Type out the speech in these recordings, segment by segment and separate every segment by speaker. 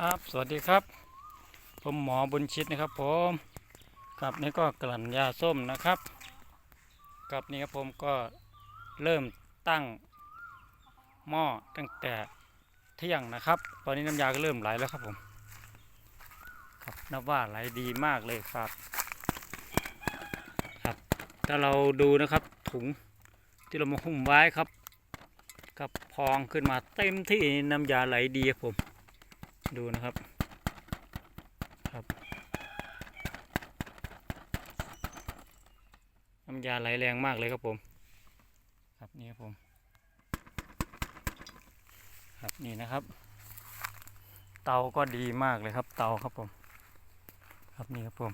Speaker 1: ครับ สวัสดีครับ ผมหมอบุญชิตนะครับ ผมครับนี่ก็กลั่นยาส้มนะครับครับนี่ครับผมก็เริ่มตั้งหม้อตั้งแต่เที่ยงนะครับ ตอนนี้น้ำยาก็เริ่มไหลแล้วครับผมครับนับว่าไหลดีมากเลยครับครับถ้าเราดูนะครับถุงที่เรามาหุ้มไว้ครับกับพองขึ้นมาเต็มที่น้ำยาไหลดีครับผม ดูนะครับครับน้ำยาไหลแรงมากเลยครับผม ครับนี่ครับผม ครับนี่นะครับ เตาก็ดีมากเลยครับ เตาครับผม ครับนี่ครับผม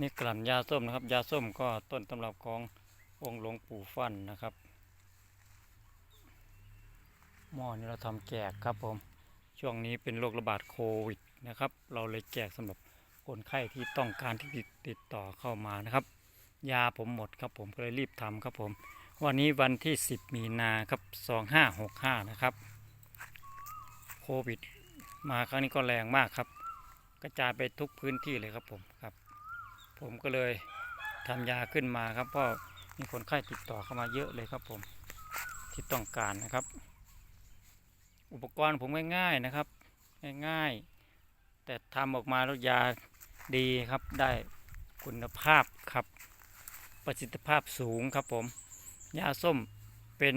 Speaker 1: นี่กลั่นยาส้มนะครับ ยาส้มก็ต้นตำรับขององค์หลวงปู่ฟั่นนะครับ หม้อนี้เราทำแจกครับผม ช่วงนี้เป็นโรคระบาดโควิดนะครับ เราเลยแจกสำหรับคนไข้ที่ต้องการที่ติดติดต่อเข้ามานะครับ ยาผมหมดครับผมก็เลยรีบทำครับผม วันนี้วันที่ 10 มีนาครับ 2565 นะครับ โควิด มาครั้งนี้ก็แรงมากครับ กระจายไปทุกพื้นที่เลยครับผมครับ ผมก็เลยทำยาขึ้นมาครับเพราะมีคนไข้ติดต่อเข้ามาเยอะเลยครับผมที่ต้องการนะครับ อุปกรณ์ผมง่ายๆนะครับ ง่ายๆ แต่ทำออกมาแล้วยาดีครับได้คุณภาพครับ ประสิทธิภาพสูงครับผมยาส้มเป็น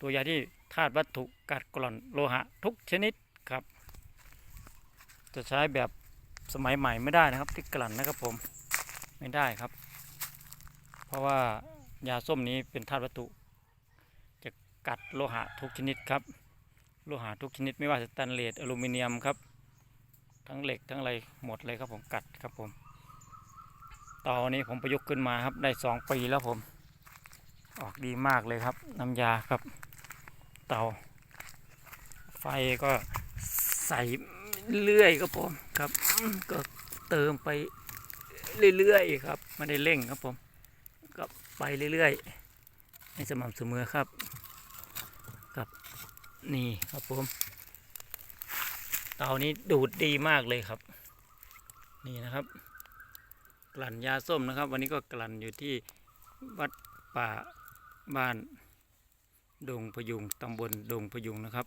Speaker 1: ตัวยาที่ธาตุวัตถุกัดกร่อนโลหะทุกชนิดครับ จะใช้แบบสมัยใหม่ไม่ได้นะครับ ที่กลั่นนะครับผมไม่ได้ครับ เพราะว่ายาส้มนี้เป็นธาตุวัตถุ จะกัดโลหะทุกชนิดครับ โลหะทุกชนิดไม่ว่าจะสแตนเลสอลูมิเนียมครับ ทั้งเหล็กทั้งอะไรหมดเลยครับผมกัดครับผมเตานี้ผมประยุกต์ขึ้นมาครับได้สองปีแล้วผม ออกดีมากเลยครับ น้ำยาครับ เตา ไฟก็ใส่เรื่อยครับผมครับ ก็เติมไปเรื่อยๆครับไม่ได้เร่งครับผมก็ไปเรื่อยๆให้สม่ำเสมอครับ นี่ครับผมเตานี้ดูดดีมากเลยครับ นี่นะครับ กลั่นยาส้มนะครับ วันนี้ก็กลั่นอยู่ที่วัดป่าบ้านดงพยุงตำบลดงพยุงนะครับ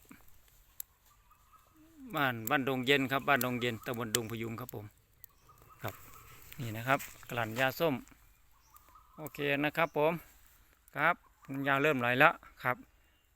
Speaker 1: บ้านบ้านดงเย็นครับ บ้านดงเย็นตำบลดงพยุงครับผมครับนี่นะครับ กลั่นยาส้ม โอเคนะครับผมครับยาเริ่มไหลแล้วครับ